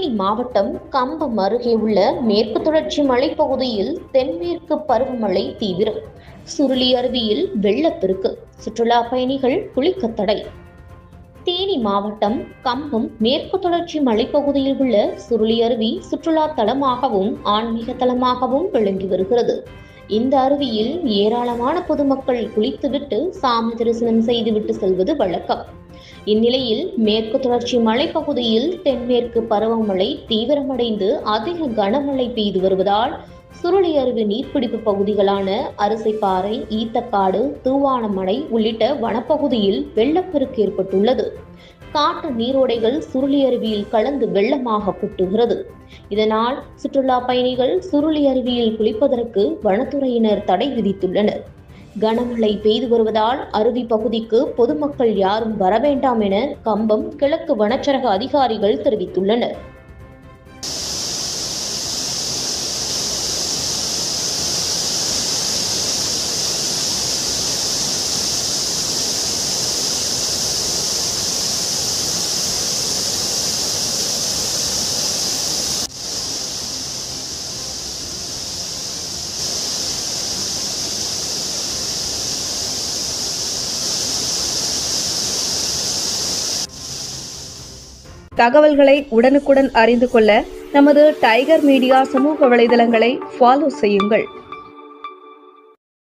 தேனி மாவட்டம் கம்பம் அருகே உள்ள மேற்கு தொடர்ச்சி மலைப்பகுதியில் தென்மேற்கு பருவமழை தீவிரம். சுருளி அருவியில் வெள்ளப்பெருக்கு சுற்றுலா பயணிகள் குளிக்க தடை தேனி மாவட்டம் கம்பம் மேற்கு தொடர்ச்சி மலைப்பகுதியில் உள்ள சுருளி அருவி சுற்றுலா தலமாகவும் ஆன்மீக தலமாகவும் விளங்கி வருகிறது. இந்த அருவியில் ஏராளமான பொதுமக்கள் குளித்துவிட்டு சாமி தரிசனம் செய்துவிட்டு செல்வது வழக்கம். இந்நிலையில் மேற்கு தொடர்ச்சி மலைப்பகுதியில் தென்மேற்கு பருவமழை தீவிரமடைந்து அதிக கனமழை பெய்து வருவதால் சுருளி அருவி நீர்பிடிப்பு பகுதிகளான அரிசைப்பாறை ஈத்தக்காடு தூவானமடை உள்ளிட்ட வனப்பகுதியில் வெள்ளப்பெருக்கு ஏற்பட்டுள்ளது. காட்டு நீரோடைகள் சுருளி அருவியில் கலந்து வெள்ளமாக கொட்டுகிறது. இதனால் சுற்றுலா பயணிகள் சுருளி அருவியில் குளிப்பதற்கு வனத்துறையினர் தடை விதித்துள்ளனர். கனமழை பெய்து வருவதால் அருவி பகுதிக்கு பொதுமக்கள் யாரும் வரவேண்டாம் என கம்பம் கிழக்கு வனச்சரக அதிகாரிகள் தெரிவித்துள்ளனர். தகவல்களை உடனுக்குடன் அறிந்து கொள்ள நமது டைகர் மீடியா சமூக வலைதளங்களை ஃபாலோ செய்யுங்கள்.